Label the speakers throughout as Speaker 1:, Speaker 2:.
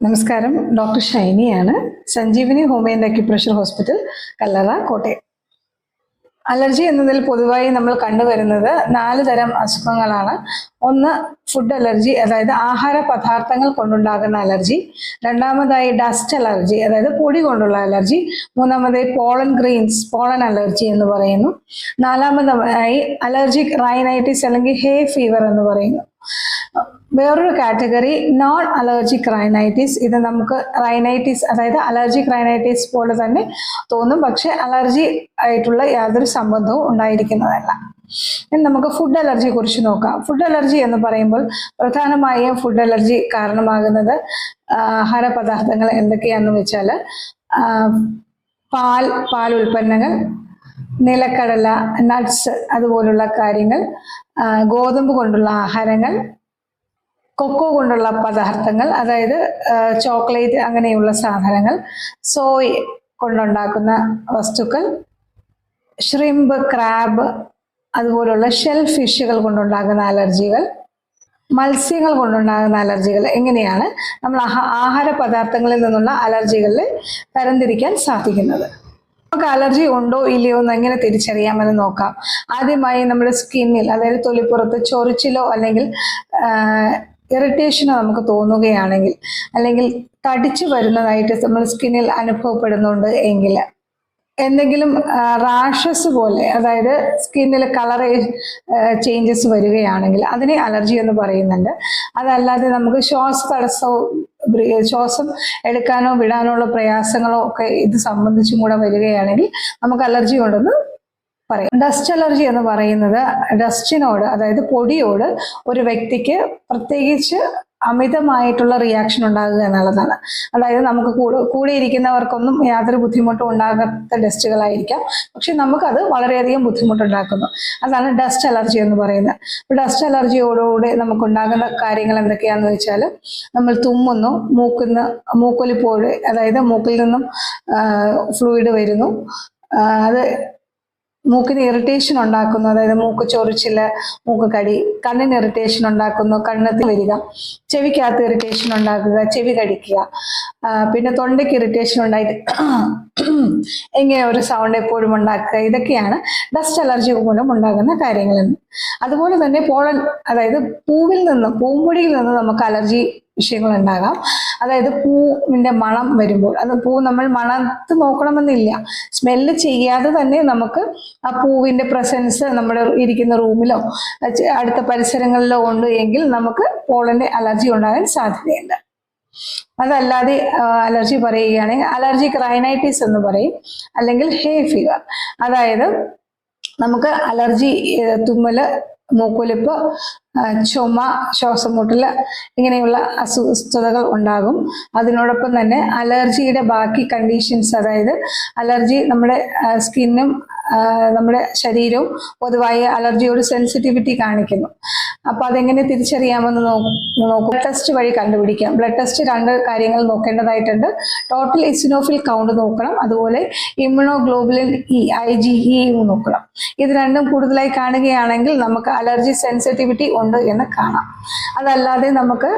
Speaker 1: നമസ്കാരം. Doctor ഷൈനിയാണ്. Sanjeevani homeo and acupressure hospital Kallara Kottayam. Allergy എന്നതിൽ പൊതുവായി നമ്മൾ കണ്ടുവരുന്നത് നാല് തരം അസുഖങ്ങളാണ്. ഒന്ന് ഫുഡ് അലർജി അതായത് ആഹാര പദാർത്ഥങ്ങൾ കൊണ്ടുണ്ടാകുന്ന അലർജി. രണ്ടാമതായി ഡസ്റ്റ് അലർജി അതായത് പൊടി കൊണ്ടുള്ള അലർജി. മൂന്നാമതായി പോളൻ ഗ്രീൻസ് പോളൻ അലർജി എന്ന് പറയുന്നു. നാലാമതായി അലർജിക് റൈനൈറ്റിസ് അല്ലെങ്കിൽ ഹേ ഫീവർ എന്ന് പറയുന്നു. വേറൊരു കാറ്റഗറി നോൺ അലർജിക് റൈനൈറ്റിസ് ഇത് നമുക്ക് റൈനൈറ്റിസ് അതായത് അലർജിക് റൈനൈറ്റിസ് പോലെ തന്നെ തോന്നും. പക്ഷെ അലർജി ആയിട്ടുള്ള യാതൊരു സംബന്ധവും ഉണ്ടായിരിക്കുന്നതല്ല. നമുക്ക് ഫുഡ് അലർജിയെ കുറിച്ച് നോക്കാം. ഫുഡ് അലർജി എന്ന് പറയുമ്പോൾ പ്രധാനമായും ഫുഡ് അലർജി കാരണമാകുന്നത് ആഹാര പദാർത്ഥങ്ങൾ എന്തൊക്കെയാണെന്ന് വെച്ചാൽ പാൽ പാൽ ഉൽപ്പന്നങ്ങൾ നിലക്കടല നട്ട്സ് അതുപോലുള്ള കാര്യങ്ങൾ ഗോതമ്പ് കൊണ്ടുള്ള ആഹാരങ്ങൾ കൊക്കോ കൊണ്ടുള്ള പദാർത്ഥങ്ങൾ അതായത് ചോക്ലേറ്റ് അങ്ങനെയുള്ള സാധനങ്ങൾ സോയ് കൊണ്ടുണ്ടാക്കുന്ന വസ്തുക്കൾ ഷ്രിംബ് ക്രാബ് അതുപോലുള്ള ഷെൽ ഫിഷുകൾ കൊണ്ടുണ്ടാകുന്ന അലർജികൾ മത്സ്യങ്ങൾ കൊണ്ടുണ്ടാകുന്ന അലർജികൾ എങ്ങനെയാണ് നമ്മൾ ആഹാ- ആഹാര പദാർത്ഥങ്ങളിൽ നിന്നുള്ള അലർജികളിൽ തരംതിരിക്കാൻ സാധിക്കുന്നത്. നമുക്ക് അലർജി ഉണ്ടോ ഇല്ലയോ എന്ന് എങ്ങനെ തിരിച്ചറിയാമെന്ന് നോക്കാം. ആദ്യമായി നമ്മുടെ സ്കിന്നിൽ അതായത് തൊലിപ്പുറത്ത് ചൊറിച്ചിലോ അല്ലെങ്കിൽ ഇറിറ്റേഷനോ നമുക്ക് തോന്നുകയാണെങ്കിൽ അല്ലെങ്കിൽ തടിച്ചു വരുന്നതായിട്ട് നമ്മൾ സ്കിന്നിൽ അനുഭവപ്പെടുന്നുണ്ട് എങ്കിൽ എന്തെങ്കിലും റാഷസ് പോലെ അതായത് സ്കിന്നിൽ കളർ ചേഞ്ചസ് വരികയാണെങ്കിൽ അതിനെ അലർജി എന്ന് പറയുന്നുണ്ട്. അതല്ലാതെ നമുക്ക് ശ്വാസ തടസ്സവും ശ്വാസം എടുക്കാനോ വിടാനോ ഉള്ള പ്രയാസങ്ങളോ ഒക്കെ ഇത് സംബന്ധിച്ചും കൂടെ വരികയാണെങ്കിൽ നമുക്ക് അലർജി ഉണ്ടെന്ന് പറയാം. ഡസ്റ്റ് അലർജി എന്ന് പറയുന്നത് ഡസ്റ്റിനോട് അതായത് പൊടിയോട് ഒരു വ്യക്തിക്ക് പ്രത്യേകിച്ച് അമിതമായിട്ടുള്ള റിയാക്ഷൻ ഉണ്ടാകുക എന്നുള്ളതാണ്. അതായത് നമുക്ക് കൂടെ ഇരിക്കുന്നവർക്കൊന്നും യാതൊരു ബുദ്ധിമുട്ടും ഉണ്ടാകാത്ത ഡസ്റ്റുകളായിരിക്കാം പക്ഷെ നമുക്കത് വളരെയധികം ബുദ്ധിമുട്ടുണ്ടാക്കുന്നു. അതാണ് ഡസ്റ്റ് അലർജി എന്ന് പറയുന്നത്. ഡസ്റ്റ് നമുക്ക് ഉണ്ടാകുന്ന കാര്യങ്ങൾ എന്തൊക്കെയാണെന്ന് വെച്ചാൽ നമ്മൾ തുമ്മുന്നു മൂക്കുന്ന മൂക്കൊലിപ്പോഴ് അതായത് മൂക്കിൽ നിന്നും ഫ്ലൂയിഡ് വരുന്നു. അത് മൂക്കിന് ഇറിറ്റേഷൻ ഉണ്ടാക്കുന്നു. അതായത് മൂക്ക് ചൊറിച്ചിൽ മൂക്ക് കടി കണ്ണിന് ഇറിറ്റേഷൻ ഉണ്ടാക്കുന്നു. കണ്ണത്തിൽ വരിക ചെവിക്കകത്ത് ഇറിറ്റേഷൻ ഉണ്ടാക്കുക ചെവി കടിക്കുക. പിന്നെ തൊണ്ടയ്ക്ക് ഇറിറ്റേഷൻ ഉണ്ടായിട്ട് ഇങ്ങനെ ഒരു സൗണ്ട് എപ്പോഴും ഉണ്ടാക്കുക. ഇതൊക്കെയാണ് ഡസ്റ്റ് അലർജി മൂലം ഉണ്ടാകുന്ന കാര്യങ്ങളെന്ന്. അതുപോലെ തന്നെ പോളൻ അതായത് പൂവിൽ നിന്ന് പൂമ്പൊടിയിൽ നിന്ന് നമുക്ക് അലർജി വിഷയങ്ങൾ ഉണ്ടാകാം അതായത് പൂവിന്റെ മണം വരുമ്പോൾ അത് പൂ നമ്മൾ മണത്ത് നോക്കണമെന്നില്ല. സ്മെല്ല് ചെയ്യാതെ തന്നെ നമുക്ക് ആ പൂവിന്റെ പ്രസൻസ് നമ്മുടെ ഇരിക്കുന്ന റൂമിലോ അടുത്ത പരിസരങ്ങളിലോ ഉണ്ട് എങ്കിൽ നമുക്ക് പോളന്റെ അലർജി ഉണ്ടാകാൻ സാധ്യതയുണ്ട്. അതല്ലാതെ അലർജി പറയുകയാണെങ്കിൽ അലർജി ക്രൈനൈറ്റിസ് എന്ന് പറയും അല്ലെങ്കിൽ ഹേ ഫീവർ. അതായത് നമുക്ക് അലർജി തുമ്മൽ മൂക്കൊലിപ്പ് ചുമ ശ്വാസം മുട്ടൽ ഇങ്ങനെയുള്ള അസ്വസ്ഥതകൾ ഉണ്ടാകും. അതിനോടൊപ്പം തന്നെ അലർജിയുടെ ബാക്കി കണ്ടീഷൻസ് അതായത് അലർജി നമ്മുടെ സ്കിന്നും നമ്മുടെ ശരീരവും പൊതുവായി അലർജിയോട് സെൻസിറ്റിവിറ്റി കാണിക്കുന്നു. അപ്പോൾ അതെങ്ങനെ തിരിച്ചറിയാമെന്ന് നോക്കും ടെസ്റ്റ് വഴി കണ്ടുപിടിക്കാം. ബ്ലഡ് ടെസ്റ്റ് രണ്ട് കാര്യങ്ങൾ നോക്കേണ്ടതായിട്ടുണ്ട്. ടോട്ടൽ ഇസിനോഫിൽ കൗണ്ട് നോക്കണം. അതുപോലെ immunoglobulin E I G E നോക്കണം. ഇത് രണ്ടും കൂടുതലായി കാണുകയാണെങ്കിൽ നമുക്ക് അലർജി സെൻസിറ്റിവിറ്റി ഉണ്ട് എന്ന് കാണാം. അതല്ലാതെ നമുക്ക്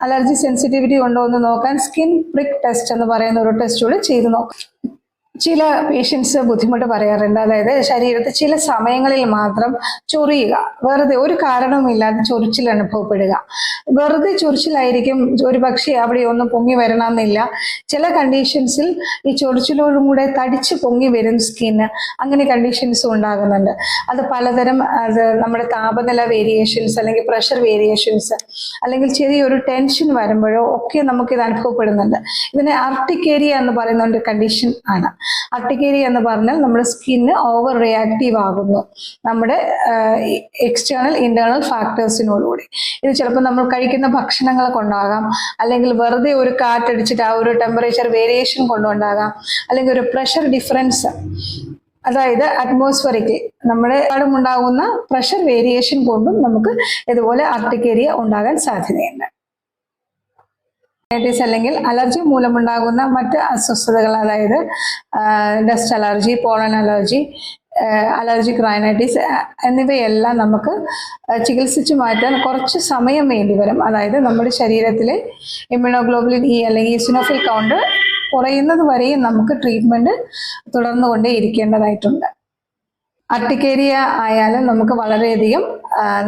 Speaker 1: അലർജി സെൻസിറ്റിവിറ്റി ഉണ്ടോ എന്ന് നോക്കാൻ സ്കിൻ പ്രിക് ടെസ്റ്റ് എന്ന് പറയുന്ന ഒരു ടെസ്റ്റ് കൂടി ചെയ്ത് നോക്കാം. ചില പേഷ്യൻസ് ബുദ്ധിമുട്ട് പറയാറുണ്ട്. അതായത് ശരീരത്തിൽ ചില സമയങ്ങളിൽ മാത്രം ചൊറിയുക. വെറുതെ ഒരു കാരണവുമില്ലാതെ ചൊറിച്ചിൽ അനുഭവപ്പെടുക. വെറുതെ ചൊറിച്ചിലായിരിക്കും ഒരു പക്ഷേ അവിടെ ഒന്നും പൊങ്ങി വരണമെന്നില്ല. ചില കണ്ടീഷൻസിൽ ഈ ചൊറിച്ചിലോടും കൂടെ തടിച്ച് പൊങ്ങി വരും സ്കിന്ന് അങ്ങനെ കണ്ടീഷൻസും ഉണ്ടാകുന്നുണ്ട്. അത് പലതരം അത് നമ്മുടെ താപനില വേരിയേഷൻസ് അല്ലെങ്കിൽ പ്രഷർ വേരിയേഷൻസ് അല്ലെങ്കിൽ ചെറിയൊരു ടെൻഷൻ വരുമ്പോഴോ ഒക്കെ നമുക്കിത് അനുഭവപ്പെടുന്നുണ്ട്. ഇതിനെ ആർട്ടിക്കേരിയ എന്ന് പറയുന്ന ഒരു കണ്ടീഷൻ ആണ്. അർട്ടിക്കേരിയ എന്ന് പറഞ്ഞാൽ നമ്മുടെ സ്കിന്ന് ഓവർ റിയാക്റ്റീവ് ആകുന്നു. നമ്മുടെ എക്സ്റ്റേണൽ ഇന്റേണൽ ഫാക്ടേഴ്സിനോടുകൂടി ഇത് ചിലപ്പോൾ നമ്മൾ കഴിക്കുന്ന ഭക്ഷണങ്ങൾ കൊണ്ടാകാം അല്ലെങ്കിൽ വെറുതെ ഒരു കാറ്റടിച്ചിട്ട് ആ ഒരു ടെമ്പറേച്ചർ വേരിയേഷൻ കൊണ്ടുണ്ടാകാം. അല്ലെങ്കിൽ ഒരു പ്രഷർ ഡിഫറൻസ് അതായത് അറ്റ്മോസ്ഫറിക് നമ്മുടെ ഉണ്ടാകുന്ന പ്രഷർ വേരിയേഷൻ കൊണ്ടും നമുക്ക് ഇതുപോലെ അർട്ടിക്കേരിയ ഉണ്ടാകാൻ സാധ്യതയുണ്ട്. റൈനൈറ്റിസ് അല്ലെങ്കിൽ അലർജി മൂലമുണ്ടാകുന്ന മറ്റ് അസ്വസ്ഥതകൾ അതായത് dust allergy pollen allergy allergic rhinitis എന്നിവയെല്ലാം നമുക്ക് ചികിത്സിച്ച് മാറ്റാൻ കുറച്ച് സമയം വേണ്ടി വരും. അതായത് നമ്മുടെ ശരീരത്തിലെ ഇമ്മ്യൂണോഗ്ലോബുലിൻ ഇ അല്ലെങ്കിൽ ഇസിനോഫിൽ കൗണ്ട് കുറയുന്നത് വരെയും നമുക്ക് ട്രീറ്റ്മെന്റ് തുടർന്നുകൊണ്ടേ ഇരിക്കേണ്ടതായിട്ടുണ്ട്. അർട്ടിക്കേരിയ ആയാലും നമുക്ക് വളരെയധികം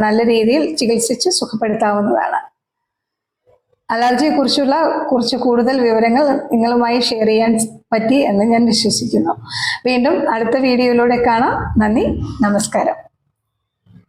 Speaker 1: നല്ല രീതിയിൽ ചികിത്സിച്ച് സുഖപ്പെടുത്താവുന്നതാണ്. അലർജിയെ കുറിച്ചുള്ള കുറച്ച് കൂടുതൽ വിവരങ്ങൾ നിങ്ങളുമായി ഷെയർ ചെയ്യാൻ പറ്റി എന്ന് ഞാൻ വിശ്വസിക്കുന്നു. വീണ്ടും അടുത്ത വീഡിയോയിലൂടെ കാണാം. നന്ദി. നമസ്കാരം.